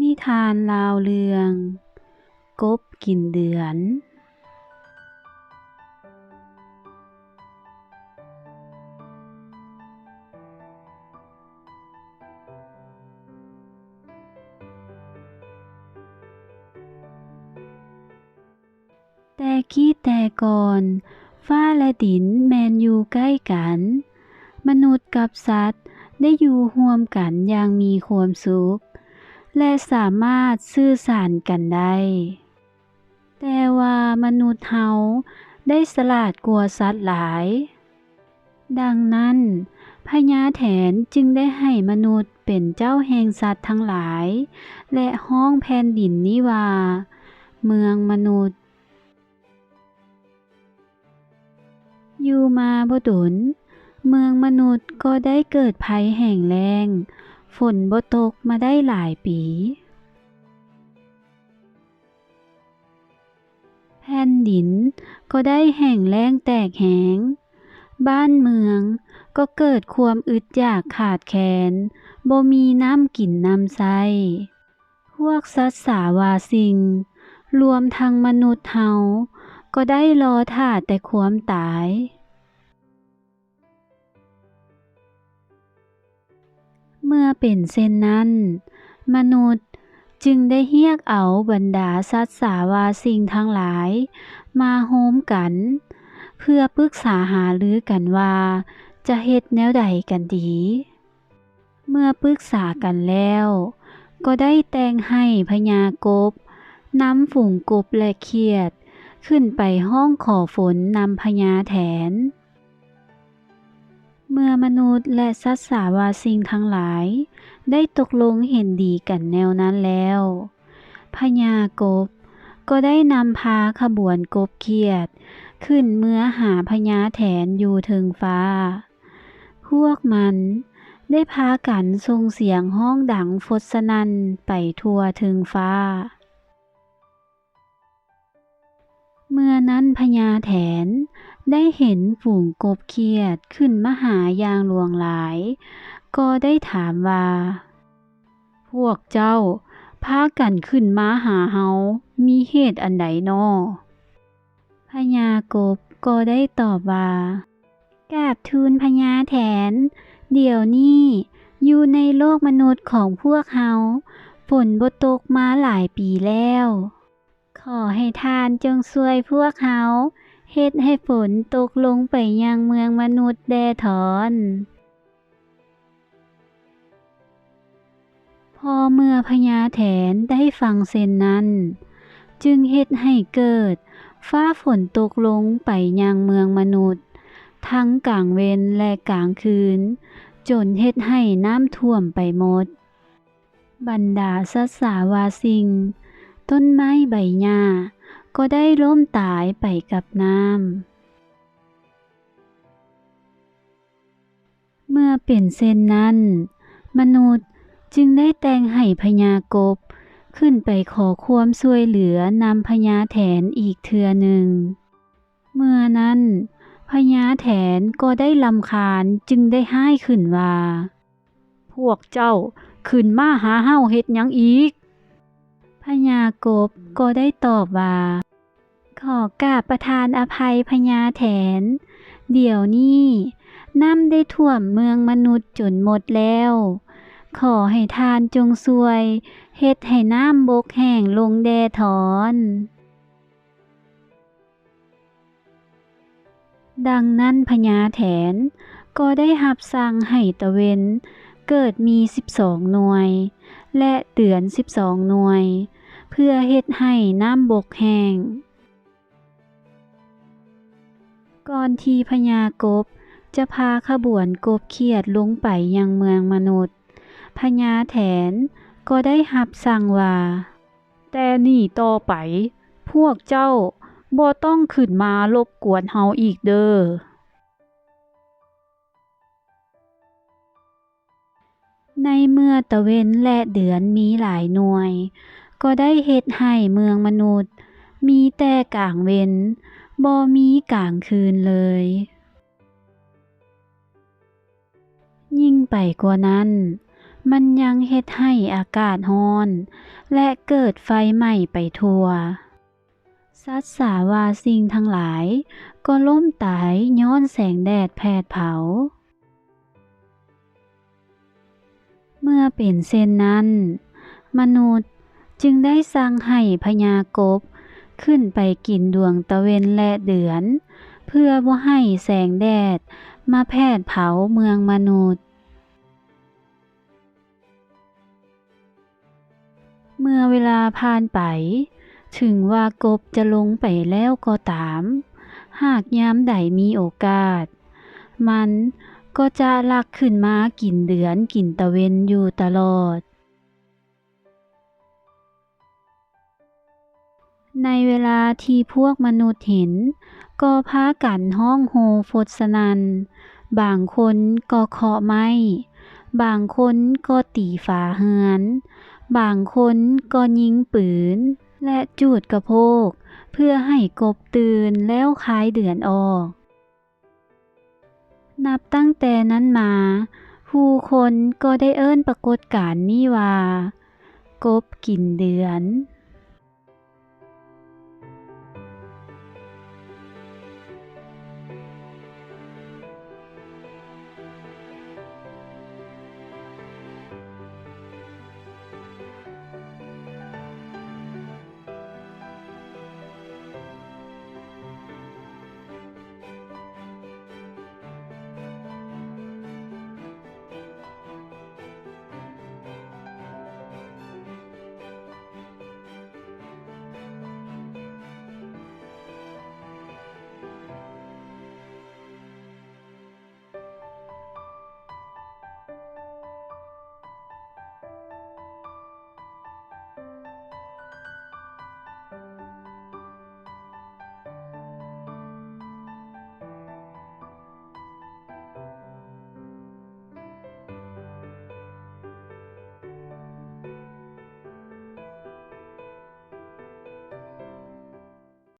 นิทานลาวเรือง กบกินเดือน แต่กี้แต่ก่อน ฟ้าและดินแมนอยู่ใกล้กัน มนุษย์กับสัตว์ได้อยู่ร่วมกันอย่างมีความสุข และสามารถสื่อสารกันได้ แต่ว่ามนุษย์เฮาได้สลาดกว่าสัตว์หลาย ดังนั้นพญาแถนจึงได้ให้มนุษย์เป็นเจ้าแห่งสัตว์ทั้งหลาย และห้องแผ่นดินนี้ว่าเมืองมนุษย์ อยู่มาบ่ดนเมืองมนุษย์ก็ได้เกิดภัยแห้งแล้ง ฝนบ่ตกมาได้หลายปี แผ่นดินก็ได้แห้งแล้งแตกแหง บ้านเมืองก็เกิดความอึดอยากขาดแคลนบ่มีน้ำกินน้ำใช้พวกสัตว์สาวาสิ่งรวมทั้งมนุษย์เฮาก็ได้รอท่าแต่ความตาย เมื่อเป็นเช่นนั้น มนุษย์จึงได้เรียกเอาบรรดาสัตว์สาวาสิ่งทั้งหลาย มาโฮมกัน เพื่อปรึกษาหารือกันว่า จะเฮ็ดแนวใดกันดี เมื่อปรึกษากันแล้ว ก็ได้แต่งให้พญากบนำฝูงกบและเขียด ขึ้นไปห้องขอฝนนำพญาแถน เมื่อมนุษย์และสัตว์สาวาสิ่งทั้งหลาย ได้ตกลงเห็นดีกันแนวนั้นแล้ว พญากบก็ได้นำพาขบวนกบเขียด ขึ้นเมื่อหาพญาแถนอยู่เทิงฟ้า พวกมันได้พากันส่งเสียงห้องดังฟดสนันไปทั่วเทิงฟ้า เมื่อนั้นพญาแถน ได้เห็นฝูงกบเขียดขึ้นมาหายางหลวงหลาย ก็ได้ถามว่า พวกเจ้าพากันขึ้นมาหาเฮา มีเหตุอันใดนอพญากบก็ได้ตอบว่ากราบทูลพญาแถน เดี๋ยวนี้ อยู่ในโลกมนุษย์ของพวกเฮาฝนบตกมาหลายปีแล้ว ขอให้ทานจงช่วยพวกเฮา เฮ็ดให้ฝนตกลงไปยังเมืองมนุษย์แดถอน พอเมื่อพญาแถนได้ฟังเส้นนั้น จึงเฮ็ดให้เกิด ฟ้าฝนตกลงไปยังเมืองมนุษย์ ทั้งกลางเวนและกลางคืน จนเฮ็ดให้น้ำท่วมไปหมด บรรดาสัตว์สาวาสิง ต้นไม้ใบหญ้า ก็ได้ล่มตายไปกับน้ำ เมื่อเป็นเช่นนั้น มนุษย์จึงได้แต่งให้พญากบ ขึ้นไปขอความช่วยเหลือนำพญาแถนอีกเทือหนึ่ง เมื่อนั้นพญาแถนก็ได้ลำคาญจึงได้ให้ขึ้นว่า พวกเจ้าขึ้นมาหาเฮาเฮ็ดยังอีก พญากบก็ได้ตอบว่า ขอกราบประทานอภัยพญาแถน เดี๋ยวนี้น้ำได้ท่วมเมืองมนุษย์จนหมดแล้ว ขอให้ทานจงช่วย เฮ็ดให้น้ำบกแห้งลงแดถอนดังนั้นพญาแถนก็ได้รับสั่งให้ตะเวน เกิดมี 12 หน่วย และเตือน 12 หน่วย เพื่อเฮ็ดให้น้ำบกแห้ง ก่อนที่พญากบจะพาขบวนกบเขียดลงไปยังเมืองมนุษย์ พญาแถนก็ได้รับสั่งว่า แต่นี่ต่อไป พวกเจ้าบ่ต้องขึ้นมารบกวนเฮาอีกเด้อ ในเมื่อตะเวนและเดือนมีหลายหน่วย ก็ได้เฮ็ดให้เมืองมนุษย์ มีแต่กลางเว้นบ่มีกลางคืนเลย ยิ่งไปกว่านั้น มันยังเฮ็ดให้อากาศร้อน และเกิดไฟไหม้ไปทั่วสัตสาวาสิ่งทั้งหลาย ก็ล่มตายย้อนแสงแดดแผดเผา เมื่อเป็นเช่นนั้น มนุษย์จึงได้สั่งให้พญากบ ขึ้นไปกินดวงตะเวนและเดือน เพื่อบ่ให้แสงแดดมาแผดเผาเมืองมนุษย์ เมื่อเวลาผ่านไป ถึงว่ากบจะลงไปแล้วก็ตาม หากยามใดมีโอกาส มัน ก็จะลักขึ้นมากินเดือนกินตะเวนอยู่ตลอด ในเวลาที่พวกมนุษย์เห็น ก็พากันห้องโฮฟดสนัน บางคนก็เคาะไม้บางคนก็ตีฝาเฮือน บางคนก็ยิงปืน และจูดกระโพก เพื่อให้กบตื่นแล้วคลายเดือนออก นับตั้งแต่นั้นมา ผู้คนก็ได้เอิ้นปรากฏการณ์นี้ว่า กบกินเดือน